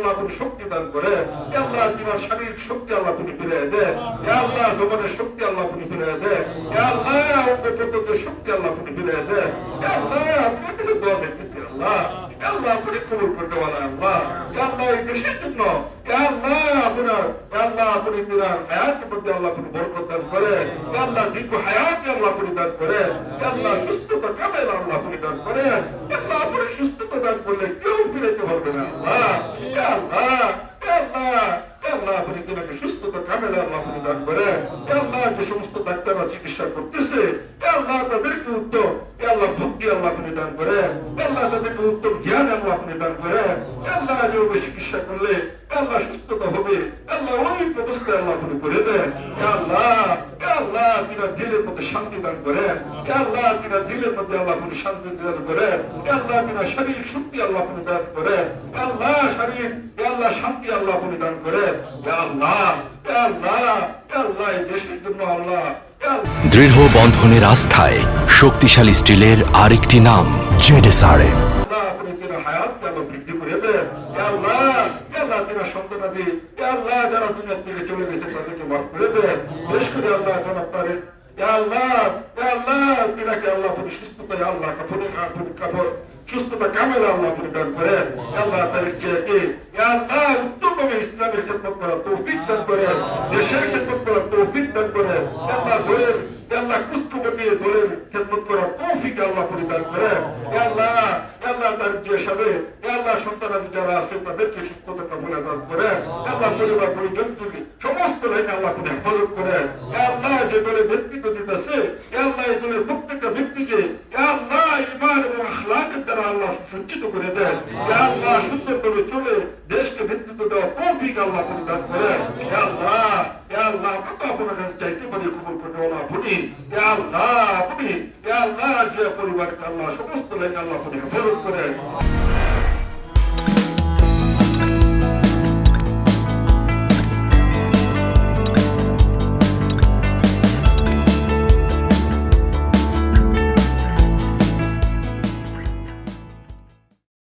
আল্লাহ আপনি শক্তি দান করে আল্লাহ তোমার শারীরিক শক্তি আল্লাহ আপনি ফিরে দেন আল্লাহ জমানের শক্তি আল্লাহ আপনি ফিরে দেন আল্লাহ অঙ্গ প্রত্যঙ্গের শক্তি আল্লাহ আপনি ফিরে দেন আল্লাহ আপনি কিছু দোয়া চাইতেছি আল্লাহ আল্লাহ আপনি কবুল করতে বলেন আল্লাহ আল্লাহ এই দেশের জন্য আল্লাহ আপনার আল্লাহ আপনি দিনার হায়াতের মধ্যে আল্লাহ আপনি বরকত দান করে আল্লাহ দীর্ঘ হায়াত আল্লাহ আপনি দান করে আল্লাহ সুস্থতা কামেল আল্লাহ আপনি দান করে আল্লাহ আপনি সুস্থতা দান করলে কেউ ফিরাইতে না আল্লাহ আল্লাহ আল্লাহ আল্লাহ আপনি তোমাকে সুস্থতা কামেল আল্লাহ আপনি দান করে আল্লাহ যে সমস্ত ডাক্তাররা চিকিৎসা ভক্তি আপনি দান জ্ঞান আপনি দান চিকিৎসা করলে আল্লাহ সুস্থতা হবে আল্লাহ ওই ব্যবস্থা আল্লাহ করে দেন আল্লাহ দিলের মধ্যে শান্তি দান করেন। আল্লাহ দিলের মধ্যে আল্লাহ আপনি শান্তি দান করেন। আল্লাহ শারীরিক শক্তি আল্লাহ আপনি দান করেন। আল্লাহ শারীরিক আল্লাহ শান্তি আল্লাহ আপনি দান করেন। আল্লাহ আল্লাহ আল্লাহ এই দেশের জন্য আল্লাহ আল্লাহ। দৃঢ় বন্ধনের আস্থায় শক্তিশালী স্টিলের আরেকটি নাম জেডেসআরএম। আল্লাহ আপনি হায়াতকে আল্লাহ বৃদ্ধি করে দেন। আল্লাহ ইয়া আল্লাহ যারা দুনিয়া থেকে চলে গেছে তাদেরকে মাফ করে দেন। বেশ করে আল্লাহ জনাব তারেক আল্লাহ আল্লাহ, তিনাকে আল্লাহ আপনি সুস্থতা আল্লাহ কাপড়ে কাপড় কাপড় সুস্থতা কামেলা আল্লাহ আপনি দান করেন। আল্লাহ তারেক আল্লাহ, উত্তমভাবে ইসলামের খেদমত করা তৌফিক দান করেন, দেশের খেদমত করা তৌফিক দান করেন। আল্লাহ ইয়া আল্লাহ কুস্তকে নিয়ে খেদমত করা তৌফিক আল্লাহ পরিদান করেন ইয়া আল্লাহ ইয়া আল্লাহ তার যে হিসাবে ইয়া আল্লাহ সন্তানাদি যারা আছে তাদেরকে সুস্থতা কামনা দান করেন আল্লাহ পরিবার পরিজন তুমি সমস্ত লাইনে আল্লাহ হেফাজত যে দলে ব্যক্তিত্ব দিতেছে আল্লাহ এই দলের প্রত্যেকটা ব্যক্তিকে আল্লাহ ইমান এবং আখলাকের দ্বারা আল্লাহ সজ্জিত করে দেন। আল্লাহ। সুন্দরভাবে চলে দেশকে নেতৃত্ব দেওয়া তৌফিক আল্লাহ পরিদান ইয়া আল্লাহ ইয়া আল্লাহ কত আপনার কাছে চাইতে পারি কবুল করতে আল্লাহ আপনি আল্লাহ আপনি আল্লাহ, যে পরিবারকে আল্লাহ, সমস্ত লাইন আল্লাহ আপনি হেফাজত করেন